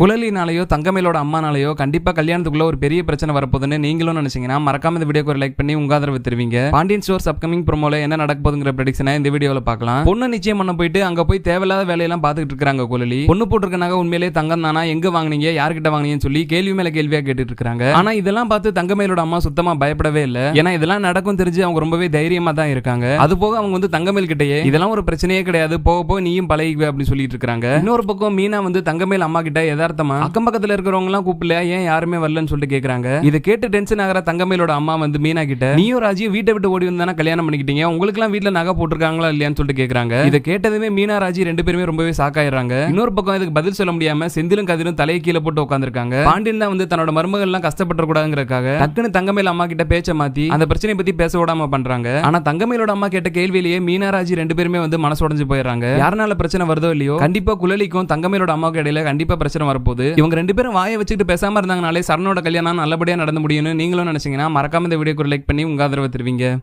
குழலினாலேயோ தங்கமேலோட அம்மானாலேயோ கண்டிப்பா கல்யாணத்துக்குள்ள ஒரு பெரிய பிரச்சனை வரப்போதுன்னு நீங்களும் நினைச்சீங்கன்னா மறக்காம இந்த வீடியோக்கு ஒரு லைக் பண்ணி உங்க ஆதரவு தெரிவிங்க. பாண்டியன் ஸ்டோர்ஸ் அப்கமிங் ப்ரோமோல என்ன நடக்க போதுங்கிற ப்ரெடிக்ஷனை இந்த வீடியோல பார்க்கலாம். பொண்ணு நிச்சயம் பண்ண போயிட்டு அங்க போய் தேவையில்லாத வேலையெல்லாம் பார்த்துட்டு இருக்காங்க குழலி. பொண்ணு போட்டிருக்க உண்மையிலேயே தங்கம் தானா? எங்க வாங்கினீங்க? யார்கிட்ட வாங்கினீங்கன்னு சொல்லி கேள்வி மேல கேள்வியா கேட்டுட்டு இருக்காங்க ஆனா இதெல்லாம் பார்த்து தங்கமேலோட அம்மா சுத்தமா பயப்படவே இல்லை. ஏன்னா இதெல்லாம் நடக்கும் தெரிஞ்சு அவங்க ரொம்பவே தைரியமா தான் இருக்காங்க. அது போக அவங்க வந்து தங்கமேல் கிட்டயே இதெல்லாம் ஒரு பிரச்சனையே கிடையாது. போக போக நீயும் பழகிக்குவே அப்படின்னு சொல்லிட்டு இருக்காங்க இன்னொரு பக்கம் மீனா வந்து தங்கமேல் அம்மா கிட்ட யதார்த்தமா அக்கம் பக்கத்துல இருக்கிறவங்க எல்லாம் கூப்பிடல ஏன் யாருமே வரலன்னு சொல்லிட்டு கேக்குறாங்க? இதை கேட்டு டென்ஷன் ஆகிற தங்கமேலோட அம்மா வந்து மீனா கிட்ட நீயும் ராஜியும் வீட்டை விட்டு ஓடி வந்தானே கல்யாணம் பண்ணிக்கிட்டீங்க? உங்களுக்கு எல்லாம் வீட்டுல நகை போட்டிருக்காங்களா இல்லையான்னு சொல்லிட்டு கேக்குறாங்க. இதை கேட்டதுமே மீனா ராஜி ரெண்டு பேருமே ரொம்பவே சாக்காயிடுறாங்க இன்னொரு பக்கம் இதுக்கு பதில் சொல்ல முடியாம செந்திலும் கதிரும் தலையை கீழே போட்டு உட்காந்துருக்காங்க பாண்டியன் தான் வந்து தன்னோட மருமகள் எல்லாம் கஷ்டப்பட கூடாதுங்கிறதுக்காக டக்குன்னு தங்கமேல் அம்மா கிட்ட பேச்ச மாத்தி அந்த பிரச்சனையை பத்தி பேச விடாம பண்றாங்க. ஆனா தங்கமேலோட அம்மா கேட்ட கேள்வியிலேயே மீனாராஜி ரெண்டு பேருமே வந்து மனசு உடைஞ்சு போயிடுறாங்க. யாருனால பிரச்சனை வருதோ இல்லையோ? கண்டிப்பா குழலிக்கும் தங்கமேலோட அம்மாவுக்கு இடையில கண்டிப்பா பிரச்சனை வரப்போகுது. இவங்க ரெண்டு பேரும் வாயை வச்சுட்டு பேசாம இருந்தாங்கனாலே சரணோட கல்யாணம் நல்லபடியா நடந்து முடியும்னு நீங்களும் நினைச்சீங்கன்னா மறக்காம இந்த வீடியோக்கு லைக் பண்ணி உங்க ஆதரவை தருவீங்க.